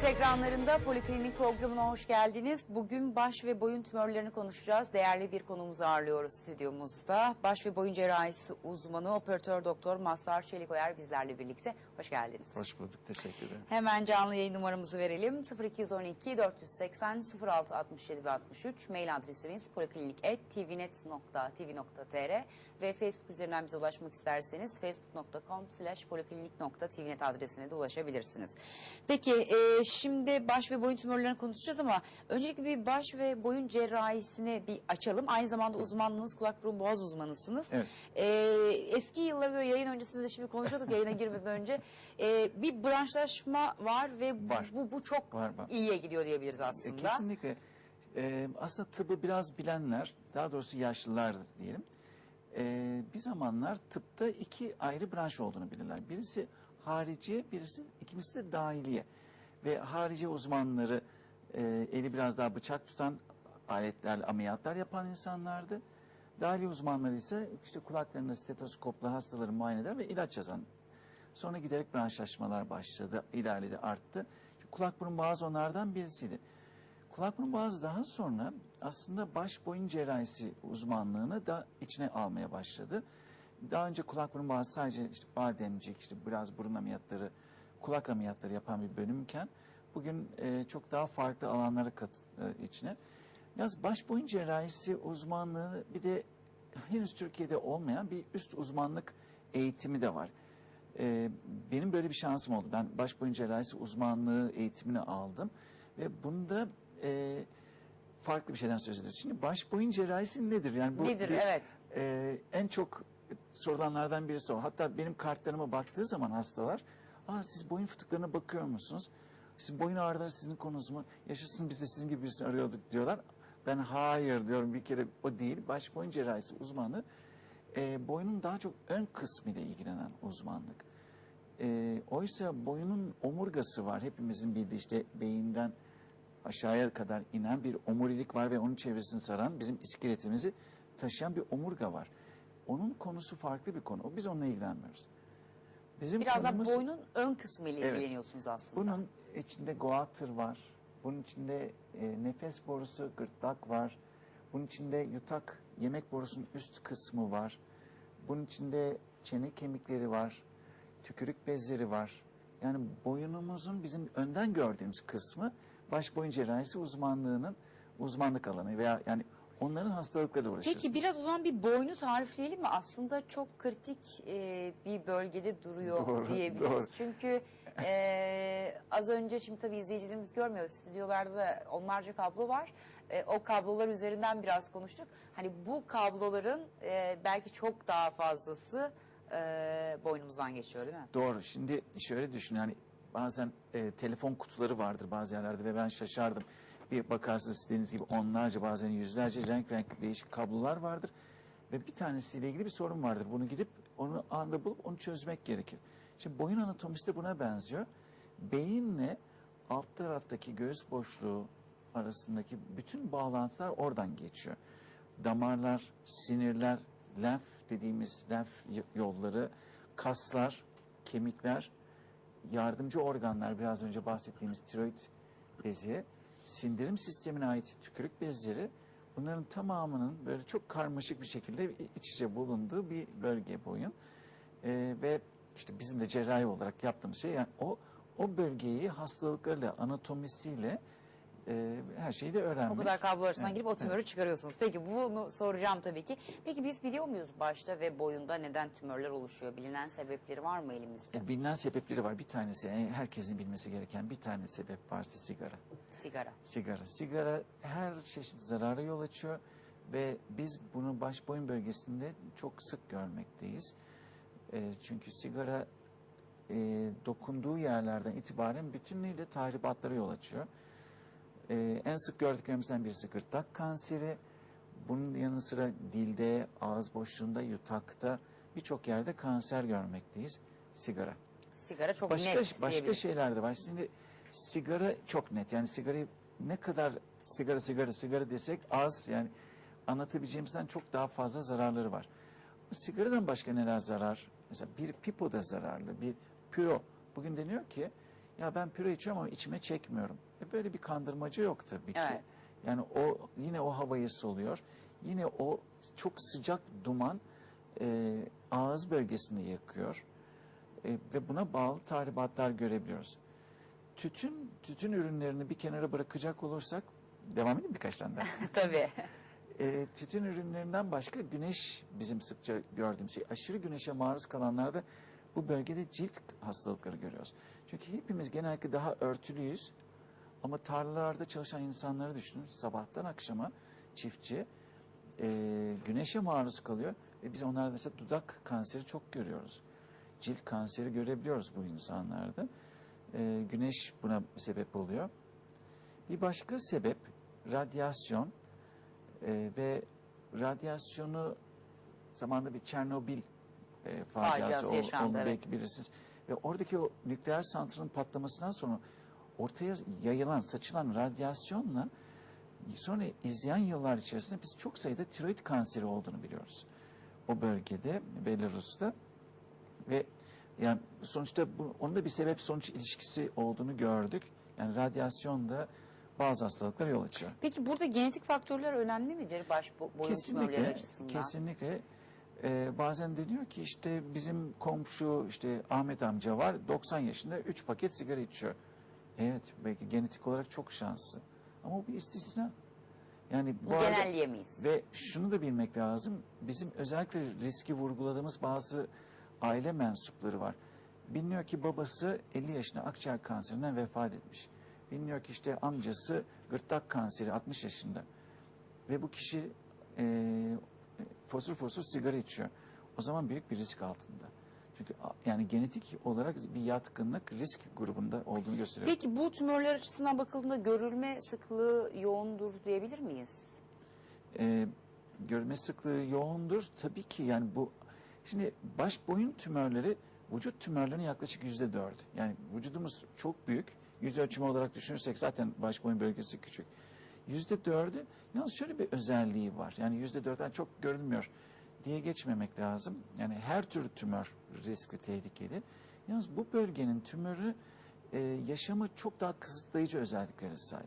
TVNet ekranlarında Poliklinik programına hoş geldiniz. Bugün baş ve boyun tümörlerini konuşacağız. Değerli bir konuğumuzu ağırlıyoruz stüdyomuzda. Baş ve boyun cerrahisi uzmanı operatör doktor Mazhar Çelikoyer bizlerle birlikte. Hoş geldiniz. Hoş bulduk, teşekkür ederim. Hemen canlı yayın numaramızı verelim. 0212 480 06 67 ve 63. Mail adresimiz poliklinik.tvnet.tv.tr ve Facebook üzerinden bize ulaşmak isterseniz facebook.com slash poliklinik.tvnet adresine de ulaşabilirsiniz. Peki e, şimdi baş ve boyun tümörlerini konuşacağız ama öncelikle bir baş ve boyun cerrahisini bir açalım. Aynı zamanda uzmanlığınız kulak burun boğaz uzmanısınız. Evet. E, eski yıllara göre yayın öncesinde de şimdi konuşuyorduk yayına girmeden önce. E, bir branşlaşma var ve bu- Var. bu, bu çok Var, var. iyiye gidiyor diyebiliriz E, aslında. kesinlikle. E, aslında tıbbı biraz bilenler, daha doğrusu yaşlılar diyelim. E, bir zamanlar tıpta iki ayrı branş olduğunu bilirler. Birisi hariciye, birisi ikincisi de dahiliye. Ve hariciye uzmanları e, eli biraz daha bıçak tutan aletlerle ameliyatlar yapan insanlardı. Dahiliye uzmanları ise işte kulaklarına stetoskopla hastaları muayene eder ve ilaç yazan Sonra giderek branşlaşmalar başladı, ilerledi, arttı. Kulak burun boğaz onlardan birisiydi. Kulak burun boğaz daha sonra aslında baş boyun cerrahisi uzmanlığını da içine almaya başladı. Daha önce kulak burun boğaz sadece işte bademcik, işte biraz burun ameliyatları, kulak ameliyatları yapan bir bölümken bugün e, çok daha farklı alanlara kat e, içine. Yalnız baş boyun cerrahisi uzmanlığı bir de henüz Türkiye'de olmayan bir üst uzmanlık eğitimi de var. Ee, benim böyle bir şansım oldu. Ben baş boyun cerrahisi uzmanlığı eğitimini aldım ve bunda e, farklı bir şeyden söz ediyoruz. Şimdi baş boyun cerrahisi nedir? Yani bu Nedir, bir- evet. e, en çok sorulanlardan birisi o. Hatta benim kartlarıma baktığı zaman hastalar, "Aa siz boyun fıtıklarına bakıyor musunuz? Siz boyun ağrıları sizin konunuz mu? Yaşasın biz de sizin gibi birisini arıyorduk." diyorlar. Ben hayır diyorum bir kere o değil. Baş boyun cerrahisi uzmanı e, boynun daha çok ön kısmı ile ilgilenen uzmanlık. E, oysa boyunun omurgası var. Hepimizin bildiği işte beyinden aşağıya kadar inen bir omurilik var ve onun çevresini saran bizim iskeletimizi taşıyan bir omurga var. Onun konusu farklı bir konu. Biz onunla ilgilenmiyoruz. Bizim Biraz da konumuz- boynun ön kısmı ile Evet. ilgileniyorsunuz aslında. bunun içinde goatır var. Bunun içinde e, nefes borusu, gırtlak var. Bunun içinde yutak, yemek borusunun üst kısmı var. Bunun içinde çene kemikleri var. Tükürük bezleri var. Yani boyunumuzun bizim önden gördüğümüz kısmı baş boyun cerrahisi uzmanlığının uzmanlık alanı veya yani onların hastalıklarıyla uğraşıyoruz. Peki biraz o zaman bir boynu tarifleyelim mi? Aslında çok kritik e, bir bölgede duruyor Doğru, diyebiliriz. doğru. Çünkü e, az önce şimdi tabii izleyicilerimiz görmüyor. Stüdyolarda da onlarca kablo var. E, o kablolar üzerinden biraz konuştuk. Hani bu kabloların e, belki çok daha fazlası e, boynumuzdan geçiyor değil mi? Doğru. Şimdi şöyle düşün yani bazen e, telefon kutuları vardır bazı yerlerde ve ben şaşardım. Bir bakarsınız dediğiniz gibi onlarca bazen yüzlerce renk renk değişik kablolar vardır. Ve bir tanesiyle ilgili bir sorun vardır. Bunu gidip onu anda bulup onu çözmek gerekir. Şimdi boyun anatomisi de buna benziyor. Beyinle alt taraftaki göğüs boşluğu arasındaki bütün bağlantılar oradan geçiyor. Damarlar, sinirler, lenf dediğimiz lenf yolları, kaslar, kemikler, yardımcı organlar biraz önce bahsettiğimiz tiroid bezi, sindirim sistemine ait tükürük bezleri bunların tamamının böyle çok karmaşık bir şekilde iç içe bulunduğu bir bölge boyun. Ee, ve işte bizim de cerrahi olarak yaptığımız şey yani o o bölgeyi hastalıklarıyla, anatomisiyle e, her şeyi de öğrenmek. O kadar kablo arasından Evet, girip o tümörü çıkarıyorsunuz. Peki bunu soracağım tabii ki. Peki biz biliyor muyuz başta ve boyunda neden tümörler oluşuyor? Bilinen sebepleri var mı elimizde? E, Bilinen sebepleri var. Bir tanesi yani herkesin bilmesi gereken bir tane sebep varsa sigara. Sigara. Sigara. Sigara her çeşit zarara yol açıyor ve biz bunu baş boyun bölgesinde çok sık görmekteyiz. E, çünkü sigara e, dokunduğu yerlerden itibaren bütünlüğüyle tahribatlara yol açıyor. E, en sık gördüklerimizden birisi gırtlak kanseri. Bunun yanı sıra dilde, ağız boşluğunda, yutakta birçok yerde kanser görmekteyiz. Sigara. Sigara çok Başka net başka şeyler de var. Şimdi sigara çok net. Yani sigarayı ne kadar sigara sigara sigara desek az yani anlatabileceğimizden çok daha fazla zararları var. Sigaradan başka neler zarar? Mesela bir pipo da zararlı, bir püro. Bugün deniyor ki Ya ben püre içiyorum ama içime çekmiyorum. E böyle bir kandırmaca yok tabii ki. Evet. Yani o yine o havayı soluyor. Yine o çok sıcak duman e, ağız bölgesini yakıyor. E, ve buna bağlı tahribatlar görebiliyoruz. Tütün tütün ürünlerini bir kenara bırakacak olursak devam edeyim birkaç tane daha. Tabii. E, tütün ürünlerinden başka güneş bizim sıkça gördüğümüz şey. Aşırı güneşe maruz kalanlarda bu bölgede cilt hastalıkları görüyoruz. Çünkü hepimiz genellikle daha örtülüyüz. Ama tarlalarda çalışan insanları düşünün. Sabahtan akşama çiftçi e, güneşe maruz kalıyor. Ve biz onlarda mesela dudak kanseri çok görüyoruz. Cilt kanseri görebiliyoruz bu insanlarda. E, güneş buna sebep oluyor. Bir başka sebep radyasyon e, ve radyasyonu zamanında bir Çernobil e, faciası, Faciası yaşandı, onu evet. belki bilirsiniz. Ve oradaki o nükleer santralın patlamasından sonra ortaya yayılan, saçılan radyasyonla sonra izleyen yıllar içerisinde biz çok sayıda tiroid kanseri olduğunu biliyoruz. O bölgede, Belarus'ta ve yani sonuçta bu, onun da bir sebep sonuç ilişkisi olduğunu gördük. Yani radyasyon da bazı hastalıklara yol açıyor. Peki burada genetik faktörler önemli midir baş bo- boyun Kesinlikle, açısından? kesinlikle. Ee, bazen deniyor ki işte bizim komşu işte Ahmet amca var 90 yaşında 3 paket sigara içiyor. Evet belki genetik olarak çok şanslı. Ama bu bir istisna. Yani Bu arada- genelleyemeyiz. ve şunu da bilmek lazım. Bizim özellikle riski vurguladığımız bazı aile mensupları var. Biliniyor ki babası 50 yaşında akciğer kanserinden vefat etmiş. Biliniyor ki işte amcası gırtlak kanseri 60 yaşında. Ve bu kişi e, fosur fosur sigara içiyor. O zaman büyük bir risk altında. Çünkü yani genetik olarak bir yatkınlık risk grubunda olduğunu gösteriyor. Peki bu tümörler açısından bakıldığında görülme sıklığı yoğundur diyebilir miyiz? e, görme sıklığı yoğundur. Tabii ki yani bu şimdi baş boyun tümörleri vücut tümörlerinin yaklaşık yüzde dördü. Yani vücudumuz çok büyük. Yüz ölçümü olarak düşünürsek zaten baş boyun bölgesi küçük. Yüzde dördü yalnız şöyle bir özelliği var. Yani yüzde dörtten çok görülmüyor diye geçmemek lazım. Yani her tür tümör riskli, tehlikeli. Yalnız bu bölgenin tümörü e, yaşamı çok daha kısıtlayıcı özelliklere sahip.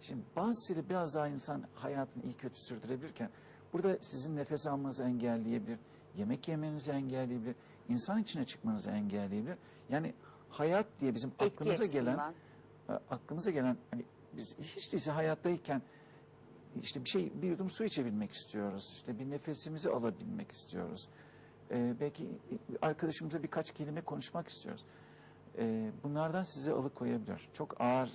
Şimdi bazıları biraz daha insan hayatını iyi kötü sürdürebilirken burada sizin nefes almanızı engelleyebilir, yemek yemenizi engelleyebilir, insan içine çıkmanızı engelleyebilir. Yani hayat diye bizim Etki aklımıza gelen açısından. e, aklımıza gelen hani biz hiç değilse hayattayken işte bir şey bir yudum su içebilmek istiyoruz. İşte bir nefesimizi alabilmek istiyoruz. Ee, belki arkadaşımıza birkaç kelime konuşmak istiyoruz. Ee, bunlardan sizi alıkoyabilir. Çok ağır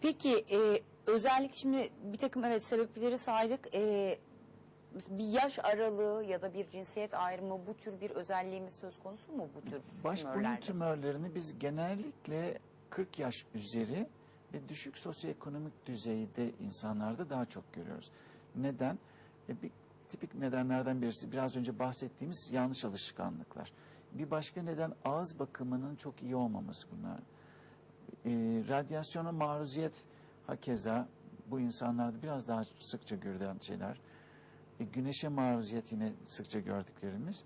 Peki e, özellikle şimdi bir takım evet sebepleri saydık. E, bir yaş aralığı ya da bir cinsiyet ayrımı bu tür bir özelliğimiz söz konusu mu bu tür Baş boyun tümörlerde? tümörlerini biz genellikle 40 yaş üzeri ve düşük sosyoekonomik düzeyde insanlarda daha çok görüyoruz. Neden? E bir tipik nedenlerden birisi biraz önce bahsettiğimiz yanlış alışkanlıklar. Bir başka neden ağız bakımının çok iyi olmaması bunlar. E, radyasyona maruziyet hakeza bu insanlarda biraz daha sıkça görülen şeyler. E, güneşe maruziyet yine sıkça gördüklerimiz.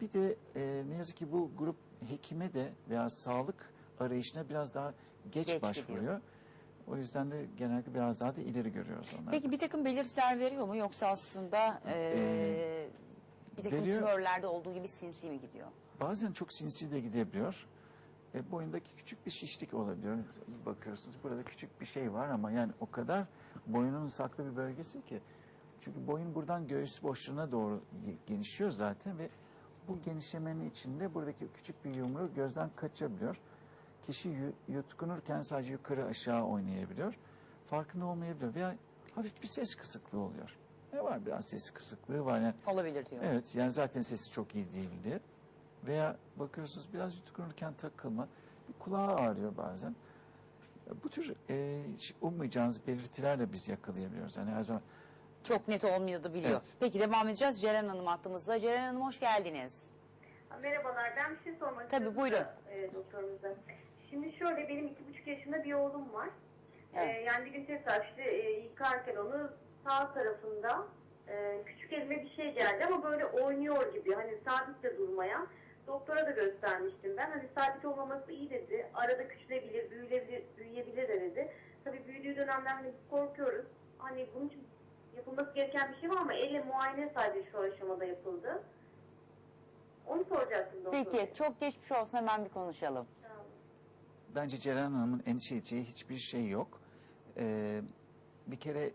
Bir de e, ne yazık ki bu grup hekime de veya sağlık arayışına biraz daha geç, Geç başvuruyor. gidiyor. O yüzden de genellikle biraz daha da ileri görüyoruz onları. Peki bir takım belirtiler veriyor mu yoksa aslında e, Ee, bir takım veriyor. tümörlerde olduğu gibi sinsi mi gidiyor? Bazen çok sinsi de gidebiliyor. E, boyundaki küçük bir şişlik olabiliyor. Bakıyorsunuz burada küçük bir şey var ama yani o kadar boynunun saklı bir bölgesi ki. Çünkü boyun buradan göğüs boşluğuna doğru ge- genişliyor zaten ve bu genişlemenin içinde buradaki küçük bir yumru gözden kaçabiliyor. Kişi yu- yutkunurken sadece yukarı aşağı oynayabiliyor. Farkında olmayabiliyor veya hafif bir ses kısıklığı oluyor. Ne var biraz ses kısıklığı var yani Olabilir diyor. Evet yani zaten sesi çok iyi değildi. Veya bakıyorsunuz biraz yutkunurken takılma, bir kulağı ağrıyor bazen. Bu tür e, hiç ummayacağınız belirtilerle biz yakalayabiliyoruz. Yani her zaman Çok net olmuyor da biliyor. Evet. Peki devam edeceğiz. Ceren Hanım hattımızda. Ceren Hanım hoş geldiniz. Merhabalar, ben bir şey sormak Tabii, istiyorum. buyurun. da, E, doktorumuza. Şimdi şöyle, benim iki buçuk yaşında bir oğlum var. Evet. E, yani bir gün tekrar işte e, yıkarken onu sağ tarafında e, küçük elime bir şey geldi ama böyle oynuyor gibi, hani sabit de durmayan. Doktor doktora da göstermiştim ben. Hani sabit olmaması iyi dedi. Arada küçülebilir, büyüyebilir, büyüyebilir de dedi. Tabii büyüdüğü dönemden hani korkuyoruz. Hani bunun için yapılması gereken bir şey var ama elle muayene sadece şu aşamada yapıldı. Onu soracaktım doktora. Peki çok geçmiş olsun hemen bir konuşalım. Bence Ceren Hanım'ın endişe edeceği hiçbir şey yok. Ee, bir kere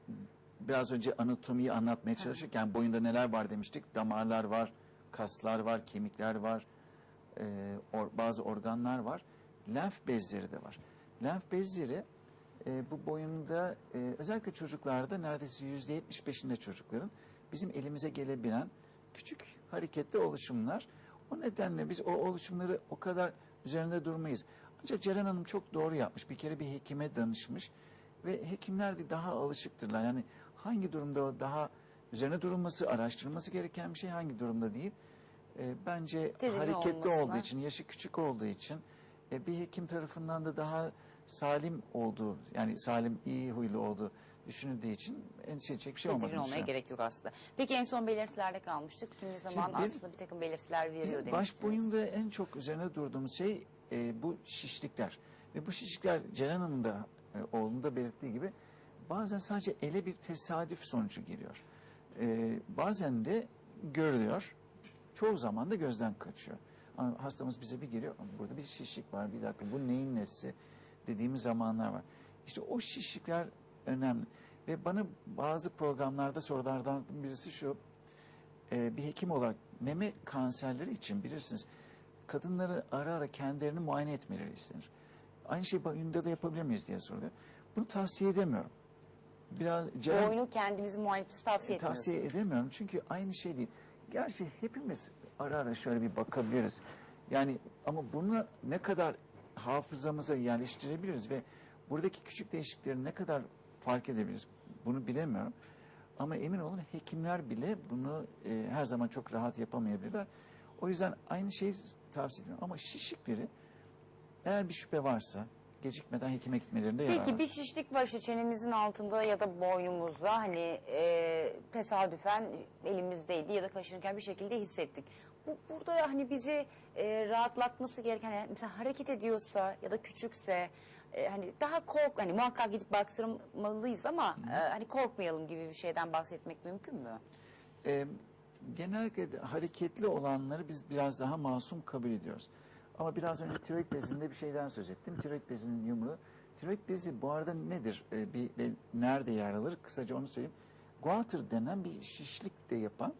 biraz önce anatomiyi anlatmaya çalışırken boyunda neler var demiştik. Damarlar var, kaslar var, kemikler var, e, or- bazı organlar var. Lenf bezleri de var. Lenf bezleri e, bu boyunda e, özellikle çocuklarda neredeyse yüzde yetmiş beşinde çocukların bizim elimize gelebilen küçük hareketli oluşumlar. O nedenle biz o oluşumları o kadar üzerinde durmayız. Ancak Ceren Hanım çok doğru yapmış. Bir kere bir hekime danışmış ve hekimler de daha alışıktırlar. Yani hangi durumda daha üzerine durulması, araştırılması gereken bir şey hangi durumda değil. E, bence Tedirgin hareketli olmasına. olduğu için, yaşı küçük olduğu için e, bir hekim tarafından da daha salim olduğu, yani salim iyi huylu olduğu düşünüldüğü için endişe edecek bir şey olmadığını Tedirgin olmaya düşünüyorum. gerek yok aslında. Peki en son belirtilerde kalmıştık. Kimi zaman bir- aslında bir takım belirtiler veriyor Bizim demiştiniz. baş boyunda en çok üzerine durduğumuz şey e, bu şişlikler. Ve bu şişlikler Ceren Hanım'ın da e, oğlunda belirttiği gibi bazen sadece ele bir tesadüf sonucu geliyor. E, bazen de görülüyor. Çoğu zaman da gözden kaçıyor. Ama hastamız bize bir geliyor. "Ama Burada bir şişlik var. Bir dakika bu neyin nesi dediğimiz zamanlar var. İşte o şişlikler önemli. Ve bana bazı programlarda sorulardan birisi şu e, bir hekim olarak meme kanserleri için bilirsiniz kadınları ara ara kendilerini muayene etmeleri istenir. Aynı şeyi boyunda da yapabilir miyiz diye soruluyor. Bunu tavsiye edemiyorum. Biraz Ceren- Boynu kendimizi muayene etmesi tavsiye etmiyorsunuz. tavsiye edemiyorum çünkü aynı şey değil. Gerçi hepimiz ara ara şöyle bir bakabiliriz. Yani ama bunu ne kadar hafızamıza yerleştirebiliriz ve buradaki küçük değişiklikleri ne kadar fark edebiliriz bunu bilemiyorum. Ama emin olun hekimler bile bunu e, her zaman çok rahat yapamayabilirler. O yüzden aynı şeyi tavsiye ediyorum. Ama şişikleri eğer bir şüphe varsa gecikmeden hekime gitmelerinde yarar Peki var. bir şişlik var işte çenemizin altında ya da boynumuzda hani e, tesadüfen elimizdeydi ya da kaşınırken bir şekilde hissettik. Bu burada hani bizi e, rahatlatması gereken yani mesela hareket ediyorsa ya da küçükse e, hani daha kork hani muhakkak gidip baktırmalıyız ama e, hani korkmayalım gibi bir şeyden bahsetmek mümkün mü? Ee, genellikle hareketli olanları biz biraz daha masum kabul ediyoruz. Ama biraz önce tiroid bezinde bir şeyden söz ettim. Tiroid bezinin yumruğu. Tiroid bezi bu arada nedir? Ee, bir, ve nerede yer alır? Kısaca onu söyleyeyim. Goiter denen bir şişlik de yapan,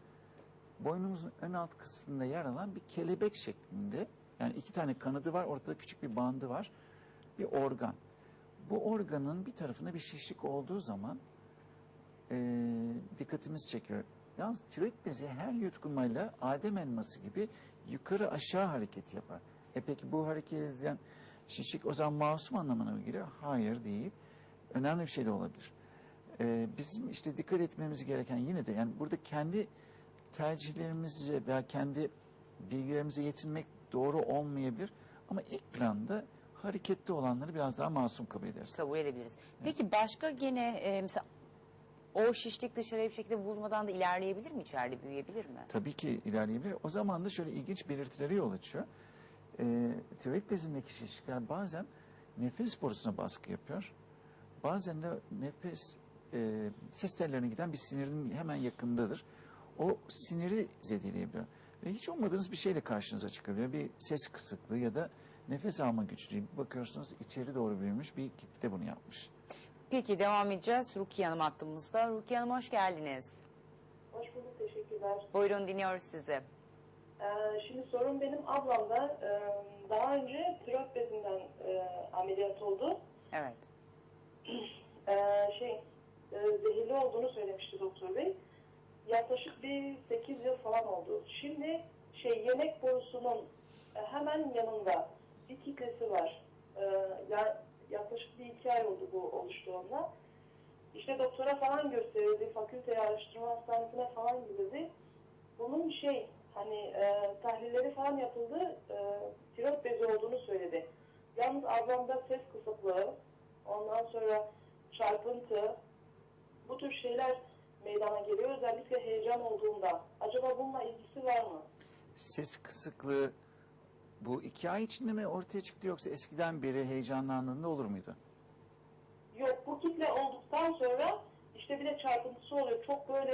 boynumuzun ön alt kısmında yer alan bir kelebek şeklinde. Yani iki tane kanadı var, ortada küçük bir bandı var. Bir organ. Bu organın bir tarafında bir şişlik olduğu zaman e, dikkatimiz çekiyor. Yalnız tiroid bezi her yutkunmayla adem elması gibi yukarı aşağı hareket yapar. E peki bu hareket eden şişik o zaman masum anlamına mı geliyor? Hayır değil. Önemli bir şey de olabilir. E, bizim işte dikkat etmemiz gereken yine de yani burada kendi tercihlerimizle veya kendi bilgilerimize yetinmek doğru olmayabilir. Ama ilk planda hareketli olanları biraz daha masum kabul ederiz. kabul edebiliriz. Peki başka gene e, mesela o şişlik dışarıya bir şekilde vurmadan da ilerleyebilir mi içeride büyüyebilir mi? tabii ki ilerleyebilir. O zaman da şöyle ilginç belirtilere yol açıyor. Ee, tiroid bezindeki şişlikler bazen nefes borusuna baskı yapıyor. Bazen de nefes e, ses tellerine giden bir sinirin hemen yakındadır. O siniri zedeleyebiliyor. Ve hiç ummadığınız bir şeyle karşınıza çıkabiliyor. Bir ses kısıklığı ya da nefes alma güçlüğü. Bakıyorsunuz içeri doğru büyümüş bir kitle bunu yapmış. Peki devam edeceğiz. Rukiye Hanım hattımızda. Rukiye Hanım hoş geldiniz. Hoş bulduk, teşekkürler. Buyurun dinliyoruz sizi. Ee, şimdi sorun benim ablamda. Ee, daha önce tiroid bezinden e, ameliyat oldu. Evet. Ee, şey, e, zehirli olduğunu söylemişti doktor bey. Yaklaşık bir 8 yıl falan oldu. Şimdi şey yemek borusunun e, hemen yanında bir kitlesi var. Ee, ya, yaklaşık bir iki ay oldu bu oluştuğunda. İşte doktora falan gösterildi, fakülte araştırma hastanesine falan gidildi. Bunun şey hani e, tahlilleri falan yapıldı, e, tiroid bezi olduğunu söyledi. Yalnız ablamda ses kısıklığı, ondan sonra çarpıntı, bu tür şeyler meydana geliyor. Özellikle heyecan olduğunda. Acaba bununla ilgisi var mı? ses kısıklığı bu iki ay içinde mi ortaya çıktı yoksa eskiden beri heyecanlandığında olur muydu? Yok bu kitle olduktan sonra işte bir de çarpıntısı oluyor. Çok böyle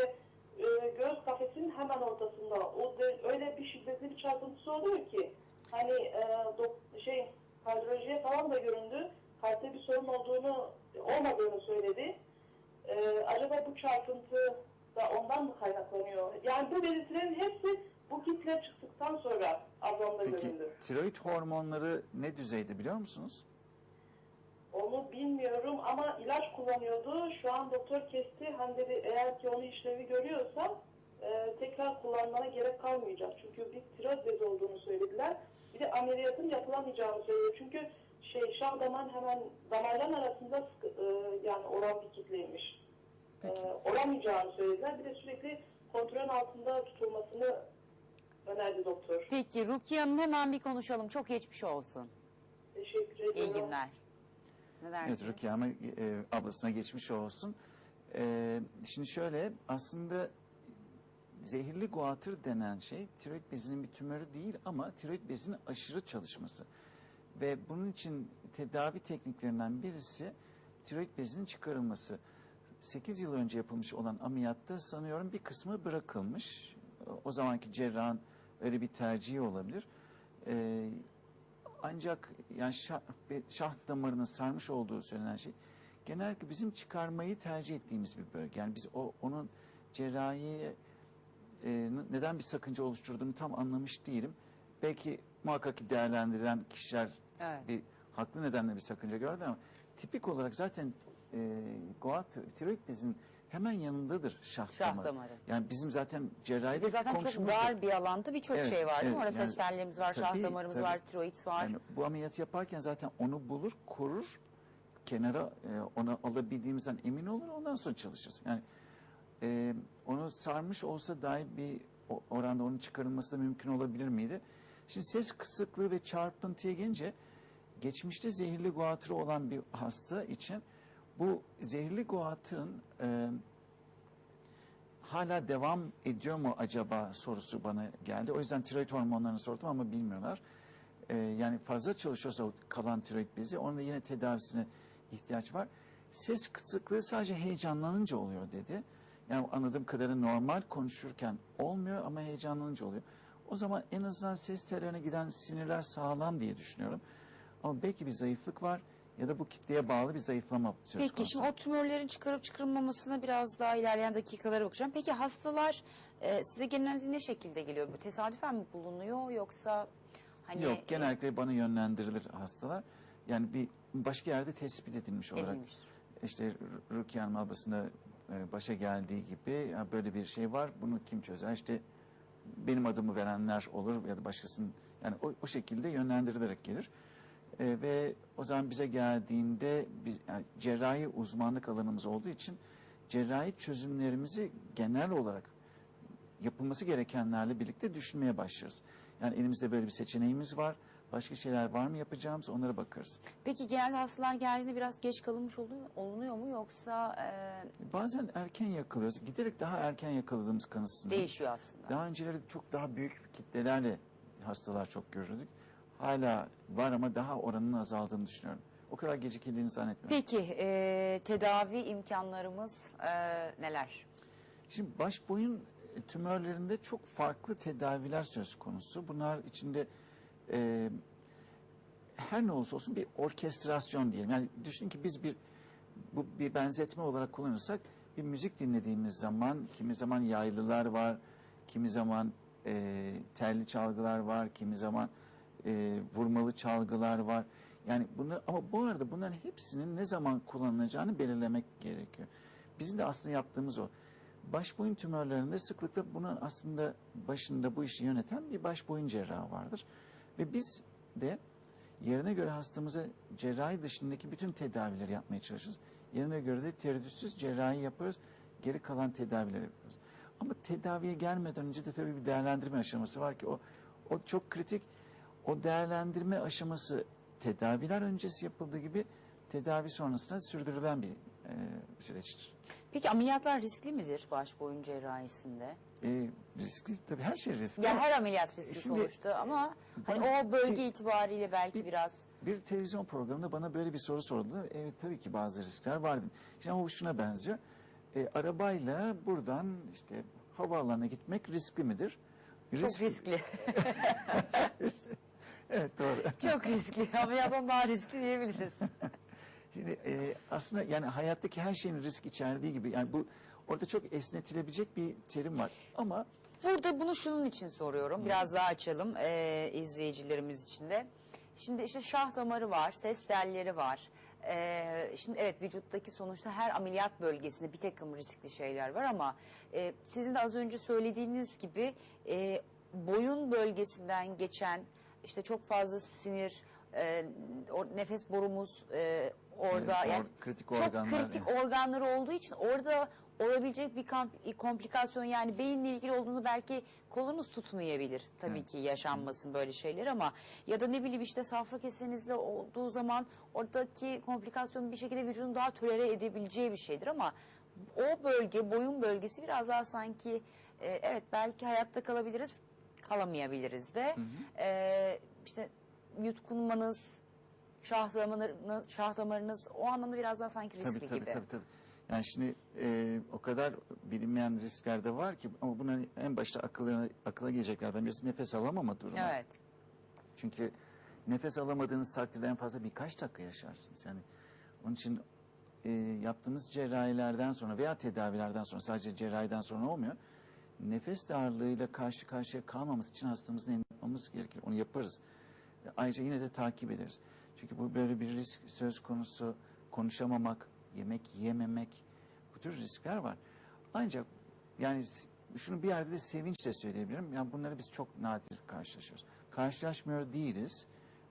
e, göğüs kafesinin hemen ortasında. O de, öyle bir şiddetli bir çarpıntısı oluyor ki hani e, dok- şey kardiyolojiye falan da göründü. Kalpte bir sorun olduğunu olmadığını söyledi. E, acaba bu çarpıntı da ondan mı kaynaklanıyor? Yani bu belirtilerin hepsi bu kitle çıktıktan sonra ablamda Peki göründü. tiroid hormonları ne düzeyde biliyor musunuz? Onu bilmiyorum ama ilaç kullanıyordu. Şu an doktor kesti. Hani dedi eğer ki onun işlevi görüyorsa e, tekrar kullanmana gerek kalmayacak. Çünkü bir tiroid bezi olduğunu söylediler. Bir de ameliyatın yapılamayacağını söyledi. Çünkü şey şah damar hemen damarların arasında sıkı- e, yani olan bir kitleymiş. E, olamayacağını söylediler. Bir de sürekli kontrol altında tutulmasını önerdi doktor. Peki Rukiye Hanım hemen bir konuşalım. Çok geçmiş olsun. Teşekkür ediyorum. İyi günler. Ne dersiniz? Evet Rukiye Hanım'a, e, ablasına geçmiş olsun. E, şimdi şöyle aslında zehirli guatr denen şey tiroid bezinin bir tümörü değil ama tiroid bezinin aşırı çalışması. Ve bunun için tedavi tekniklerinden birisi tiroid bezinin çıkarılması. 8 yıl önce yapılmış olan ameliyatta sanıyorum bir kısmı bırakılmış. O zamanki cerrahın öyle bir tercihi olabilir. Ee, ancak yani şah, şah damarının sarmış olduğu söylenen şey genellikle bizim çıkarmayı tercih ettiğimiz bir bölge. Yani biz o onun cerrahiye e, neden bir sakınca oluşturduğunu tam anlamış değilim. Belki muhakkak ki değerlendirilen kişiler Evet. bir haklı nedenle bir sakınca gördü ama tipik olarak zaten e, goat tiroid bezinin hemen yanındadır şah, Şah damarı. Yani bizim zaten cerrahide Bizde zaten çok dar bir alanda birçok Evet, şey var değil mi? evet, Orada yani ses tellerimiz var, şah tabii, damarımız tabii. var, tiroid var. Yani bu ameliyatı yaparken zaten onu bulur, korur, kenara e, onu alabildiğimizden emin olur, ondan sonra çalışırız. Yani e, onu sarmış olsa dahi bir oranda onun çıkarılması da mümkün olabilir miydi? Şimdi ses kısıklığı ve çarpıntıya gelince geçmişte zehirli guatrı olan bir hasta için bu zehirli guatrın e, hala devam ediyor mu acaba sorusu bana geldi. O yüzden tiroid hormonlarını sordum ama bilmiyorlar. Ee, yani fazla çalışıyorsa kalan tiroid bezi onun da yine tedavisine ihtiyaç var. Ses kısıklığı sadece heyecanlanınca oluyor dedi. Yani anladığım kadarıyla normal konuşurken olmuyor ama heyecanlanınca oluyor. O zaman en azından ses tellerine giden sinirler sağlam diye düşünüyorum. Ama belki bir zayıflık var ya da bu kitleye bağlı bir zayıflama söz Peki konusu. şimdi o tümörlerin çıkarıp çıkarılmamasına biraz daha ilerleyen dakikalara bakacağım. Peki hastalar e, size genelde ne şekilde geliyor? Bu tesadüfen mi bulunuyor yoksa hani Yok genellikle bana yönlendirilir hastalar. Yani bir başka yerde tespit edilmiş e, olarak. edilmiştir? İşte Ru- Rukiye Hanım ablasında e, başa geldiği gibi ya böyle bir şey var bunu kim çözer? İşte benim adımı verenler olur ya da başkasının yani o, o şekilde yönlendirilerek gelir. E, ve o zaman bize geldiğinde biz, yani cerrahi uzmanlık alanımız olduğu için cerrahi çözümlerimizi genel olarak yapılması gerekenlerle birlikte düşünmeye başlarız. Yani elimizde böyle bir seçeneğimiz var. Başka şeyler var mı yapacağımız onlara bakarız. Peki genelde hastalar geldiğinde biraz geç kalınmış oluyor, olunuyor mu yoksa e, Bazen erken yakalıyoruz. Giderek daha erken yakaladığımız kanısında. değişiyor aslında? Daha önceleri çok daha büyük kitlelerle hastalar çok görürdük. Hala var ama daha oranının azaldığını düşünüyorum. O kadar gecikildiğini zannetmiyorum. Peki e, tedavi imkanlarımız e, neler? Şimdi baş boyun e, tümörlerinde çok farklı tedaviler söz konusu. Bunlar içinde e, her ne olursa olsun bir orkestrasyon diyelim. Yani düşünün ki biz bir bu bir benzetme olarak kullanırsak bir müzik dinlediğimiz zaman kimi zaman yaylılar var, kimi zaman e, telli çalgılar var, kimi zaman e, vurmalı çalgılar var. Yani bunu ama bu arada bunların hepsinin ne zaman kullanılacağını belirlemek gerekiyor. Bizim de aslında yaptığımız o. Baş boyun tümörlerinde sıklıkla bunun aslında başında bu işi yöneten bir baş boyun cerrahı vardır. Ve biz de yerine göre hastamıza cerrahi dışındaki bütün tedavileri yapmaya çalışırız. Yerine göre de tereddütsüz cerrahi yaparız. Geri kalan tedavileri yapıyoruz. Ama tedaviye gelmeden önce de tabii bir değerlendirme aşaması var ki o, o çok kritik. O değerlendirme aşaması tedaviler öncesi yapıldığı gibi tedavi sonrasında sürdürülen bir e, süreçtir. Peki ameliyatlar riskli midir baş boyun cerrahisinde? E, riskli tabii her şey riskli. Ya her ameliyat riskli Şimdi- sonuçta ama hani Ben- o bölge itibariyle belki bir- biraz Bir televizyon programında bana böyle bir soru soruldu. Evet tabii ki bazı riskler vardı. Şimdi ama bu şuna benziyor. E, arabayla buradan işte havaalanına gitmek riskli midir? çok Riskli. riskli. Evet doğru. çok riskli. Ameliyattan daha riskli diyebiliriz. Şimdi e, aslında yani hayattaki her şeyin risk içerdiği gibi yani bu orada çok esnetilebilecek bir terim var. Ama Burada bunu şunun için soruyorum. Biraz daha açalım e, izleyicilerimiz için de. Şimdi işte şah damarı var, ses telleri var. E, şimdi evet vücuttaki sonuçta her ameliyat bölgesinde bir takım riskli şeyler var ama e, sizin de az önce söylediğiniz gibi e, boyun bölgesinden geçen işte çok fazla sinir, e, o nefes borumuz e, orada Evet, or- yani kritik çok organlar, kritik evet. organları olduğu için orada olabilecek bir kam- komplikasyon yani beyinle ilgili olduğunu belki kolunuz tutmayabilir. Tabii ki yaşanmasın böyle şeyler ama ya da ne bileyim işte safra kesenizle olduğu zaman oradaki komplikasyon bir şekilde vücudun daha tolere edebileceği bir şeydir ama o bölge boyun bölgesi biraz daha sanki e, evet belki hayatta kalabiliriz kalamayabiliriz de E, işte yutkunmanız şah damarınız, şah damarınız o anlamda biraz daha sanki riskli tabii tabii gibi. tabii tabii. Yani şimdi e, o kadar bilinmeyen riskler de var ki ama bunun en başta akıllara, akıla geleceklerden birisi nefes alamama durumu. Evet. Çünkü nefes alamadığınız takdirde en fazla birkaç dakika yaşarsınız. Yani onun için e, yaptığımız cerrahilerden sonra veya tedavilerden sonra sadece cerrahiden sonra olmuyor. Nefes darlığıyla karşı karşıya kalmamız için hastamızın elini yapmamız gerekir. Onu yaparız. E, Ayrıca yine de takip ederiz. Çünkü bu böyle bir risk söz konusu konuşamamak, yemek yememek bu tür riskler var. Ancak yani şunu bir yerde de sevinçle söyleyebilirim. Yani bunları biz çok nadir karşılaşıyoruz. Karşılaşmıyor değiliz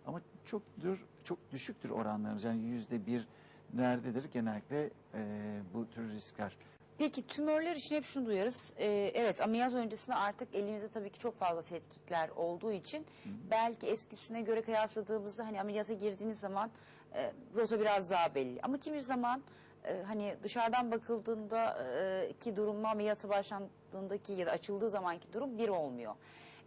ama çoktur, çok düşüktür oranlarımız. Yani yüzde bir nerededir genellikle e, bu tür riskler. Peki tümörler için hep şunu duyarız. Ee, evet ameliyat öncesinde artık elimizde tabii ki çok fazla tetkikler olduğu için belki eskisine göre kıyasladığımızda hani ameliyata girdiğiniz zaman e, rota biraz daha belli. Ama kimi zaman e, hani dışarıdan bakıldığında e, ki durumla ameliyata başlandığındaki ya da açıldığı zamanki durum bir olmuyor.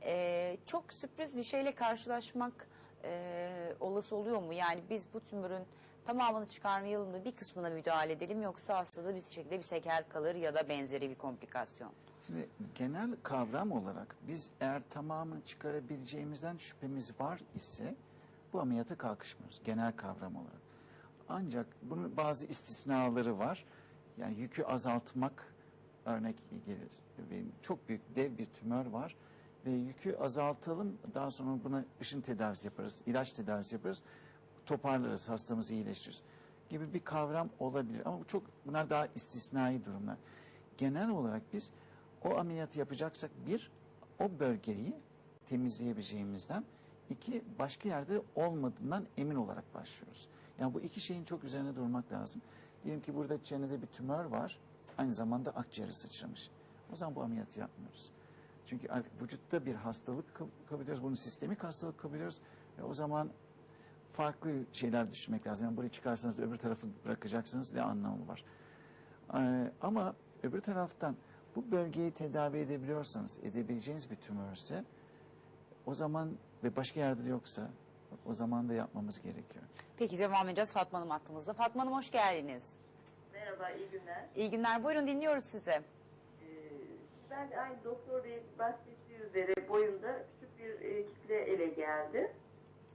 E, çok sürpriz bir şeyle karşılaşmak e, olası oluyor mu? Yani biz bu tümörün tamamını çıkarmayalım da bir kısmına müdahale edelim yoksa hastada bir şekilde bir seker kalır ya da benzeri bir komplikasyon. Şimdi genel kavram olarak biz eğer tamamını çıkarabileceğimizden şüphemiz var ise bu ameliyata kalkışmıyoruz genel kavram olarak. Ancak bunun bazı istisnaları var. Yani yükü azaltmak örnek gelir. Çok büyük dev bir tümör var ve yükü azaltalım daha sonra buna ışın tedavisi yaparız, ilaç tedavisi yaparız. Toparlarız, hastamızı iyileştiririz gibi bir kavram olabilir. Ama bu çok bunlar daha istisnai durumlar. Genel olarak biz o ameliyatı yapacaksak bir, o bölgeyi temizleyebileceğimizden iki, başka yerde olmadığından emin olarak başlıyoruz. Yani bu iki şeyin çok üzerine durmak lazım. Diyelim ki burada çenede bir tümör var, aynı zamanda akciğere sıçramış. O zaman bu ameliyatı yapmıyoruz. Çünkü artık vücutta bir hastalık kab- kabul ediyoruz, bunu sistemik hastalık kabul ediyoruz. Ve o zaman farklı şeyler düşünmek lazım. Yani burayı çıkarsanız da öbür tarafı bırakacaksınız ne anlamı var? Ee, ama öbür taraftan bu bölgeyi tedavi edebiliyorsanız, edebileceğiniz bir tümörse o zaman ve başka yerde de yoksa o zaman da yapmamız gerekiyor. Peki devam edeceğiz Fatma Hanım hattımızda. Fatma Hanım hoş geldiniz. Merhaba, iyi günler. İyi günler buyurun dinliyoruz sizi. Ee, ben aynı doktor bey bahsettiği üzere boyumda küçük bir e, kitle ele geldi.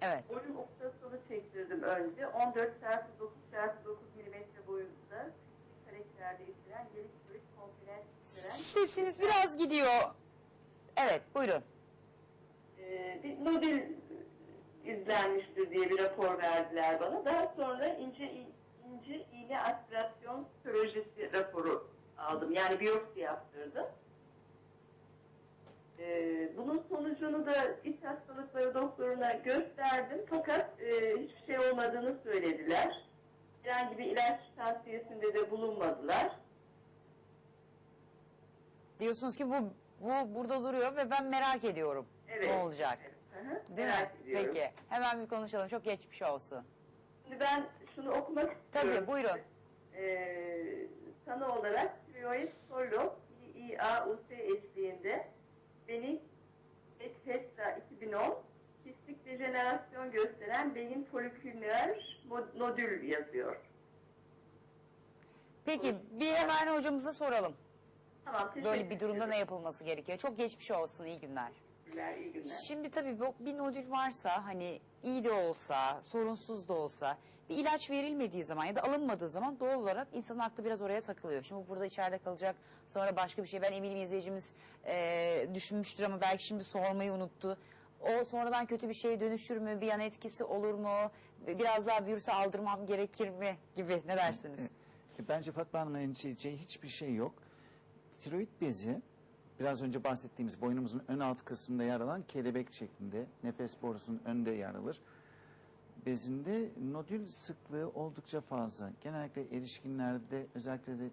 Evet. Boyun ultrasonu çektirdim önce. 14 çarpı 9 çarpı 9 milimetre boyunda karakter değiştiren geri kuvvet komponent içeren Sesiniz biraz gidiyor. Evet buyurun. e, bir nodül izlenmiştir diye bir rapor verdiler bana. Daha sonra ince ince iğne aspirasyon projesi raporu aldım. Yani biyopsi yaptırdım. Ee, bunun sonucunu da iç hastalıkları doktoruna gösterdim. Fakat e, hiçbir şey olmadığını söylediler. Herhangi bir ilaç tavsiyesinde de bulunmadılar. Diyorsunuz ki bu bu burada duruyor ve ben merak ediyorum. Evet. Ne olacak? Hı hı, Değil merak mi? ediyorum. Peki. Hemen bir konuşalım. Çok geçmiş olsun. Şimdi ben şunu okumak istiyorum. Tabii buyurun. e, tanı olarak tiroid sorlop IAUC eşliğinde beni HESTA 2010 kistik dejenerasyon gösteren beyin foliküler mo- nodül yazıyor. Peki bir hemen hocamıza soralım. Tamam, Böyle bir durumda ne yapılması gerekiyor? Çok geçmiş olsun, iyi günler. Teşekkürler, iyi günler. Şimdi tabii bu bir nodül varsa hani iyi de olsa, sorunsuz da olsa bir ilaç verilmediği zaman ya da alınmadığı zaman doğal olarak insanın aklı biraz oraya takılıyor. Şimdi burada içeride kalacak sonra başka bir şey ben eminim izleyicimiz e, düşünmüştür ama belki şimdi sormayı unuttu. O sonradan kötü bir şeye dönüşür mü? Bir yan etkisi olur mu? Biraz daha virüse aldırmam gerekir mi? Gibi ne dersiniz? E, Bence Fatma Hanım'ın endişe edeceği hiçbir şey yok. Tiroid bezi biraz önce bahsettiğimiz boynumuzun ön alt kısmında yer alan kelebek şeklinde nefes borusunun önünde yer alır. Bezinde nodül sıklığı oldukça fazla. Genellikle erişkinlerde özellikle de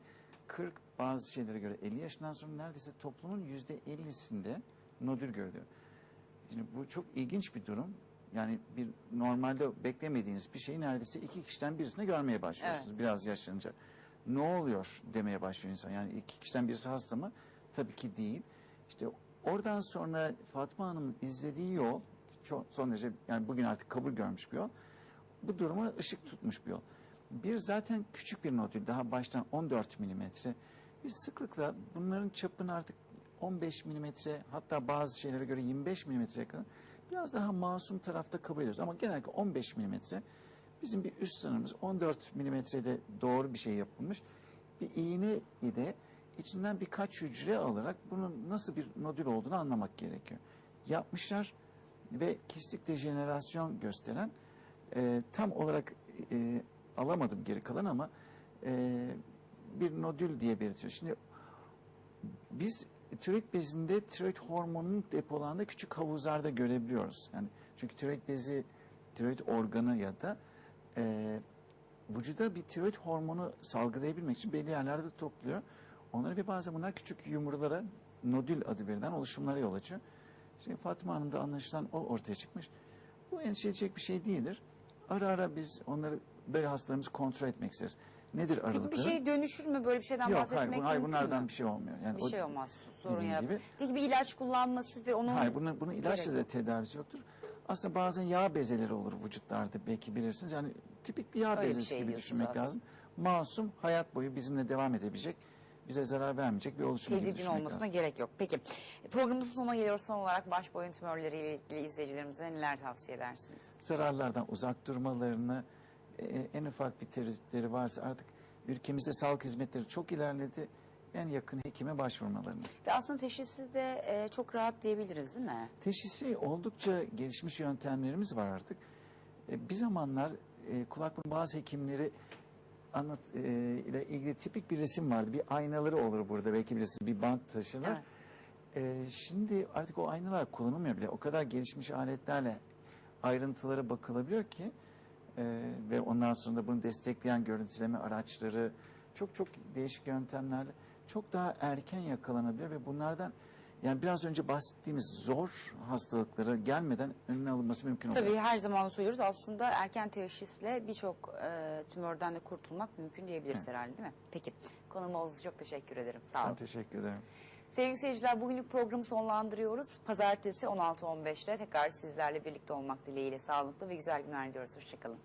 40 bazı şeylere göre 50 yaşından sonra neredeyse toplumun yüzde 50'sinde nodül görülüyor. Şimdi bu çok ilginç bir durum. Yani bir normalde beklemediğiniz bir şeyi neredeyse iki kişiden birisine görmeye başlıyorsunuz biraz yaşlanınca. Ne oluyor demeye başlıyor insan. Yani iki kişiden birisi hasta mı? Tabii ki değil. İşte oradan sonra Fatma Hanım'ın izlediği yol çok son derece yani bugün artık kabul görmüş bir yol. Bu duruma ışık tutmuş bir yol. Bir zaten küçük bir nodül daha baştan 14 milimetre. Biz sıklıkla bunların çapını artık 15 milimetre hatta bazı şeylere göre 25 milimetreye kadar biraz daha masum tarafta kabul ediyoruz. Ama genellikle 15 milimetre bizim bir üst sınırımız 14 milimetrede doğru bir şey yapılmış. Bir iğne ile içinden birkaç hücre alarak bunun nasıl bir nodül olduğunu anlamak gerekiyor. Yapmışlar ve kistik dejenerasyon gösteren e, tam olarak e, alamadım geri kalan ama e, bir nodül diye belirtiyor. Şimdi biz tiroid bezinde tiroid hormonunun depolandığı küçük havuzlarda görebiliyoruz. Yani çünkü tiroid bezi, tiroid organı ya da e, vücuda bir tiroid hormonu salgılayabilmek için belli yerlerde topluyor. Onları ve bazen bunlar küçük yumrulara nodül adı verilen oluşumlara yol açıyor. Şimdi Fatıma Hanım'da anlaşılan o ortaya çıkmış. Bu endişe edecek bir şey değildir. Ara ara biz onları böyle hastalarımızı kontrol etmek isteriz. Nedir aralıkları? Peki bir şey dönüşür mü? Böyle bir şeyden Yok bahsetmek hayır, bu- hayır bunlardan mü? bir şey olmuyor. Yani Bir o- şey olmaz sorun yaratır. Peki bir ilaç kullanması ve onun Hayır bunun, bunun ilaçla da tedavisi yoktur. Aslında bazen yağ bezeleri olur vücutlarda belki bilirsiniz. Yani tipik bir yağ Öyle bezesi şey gibi düşünmek aslında. lazım. Masum hayat boyu bizimle devam edebilecek, bize zarar vermeyecek bir oluşum gibi tedirgin olmasına lazım. gerek yok. Peki programımızın sonuna geliyoruz. Son olarak baş boyun tümörleriyle ilgili izleyicilerimize neler tavsiye edersiniz? Zararlardan uzak durmalarını, e, en ufak bir tereddütleri varsa artık ülkemizde sağlık hizmetleri çok ilerledi. En yakın hekime başvurmalarını. Ve aslında teşhisi de e, çok rahat diyebiliriz değil mi? Teşhisi oldukça gelişmiş yöntemlerimiz var artık. E, bir zamanlar e, kulak burun boğaz hekimleri anlat e, ile ilgili tipik bir resim vardı. Bir aynaları olur burada belki birisi bir bant taşırlar. Evet. E, şimdi artık o aynalar kullanılmıyor bile. O kadar gelişmiş aletlerle ayrıntılara bakılabiliyor ki e, ve ondan sonra da bunu destekleyen görüntüleme araçları çok çok değişik yöntemlerle çok daha erken yakalanabiliyor ve bunlardan yani biraz önce bahsettiğimiz zor hastalıklara gelmeden önüne alınması mümkün oluyor. Tabii her zaman söylüyoruz aslında erken teşhisle birçok e, tümörden de kurtulmak mümkün diyebiliriz herhalde değil mi? Peki konuğum olduğunuz çok teşekkür ederim. Sağ Ben olun. teşekkür ederim. Sevgili seyirciler bugünlük programı sonlandırıyoruz. Pazartesi 16.15'te tekrar sizlerle birlikte olmak dileğiyle sağlıklı ve güzel günler diliyoruz. Hoşçakalın.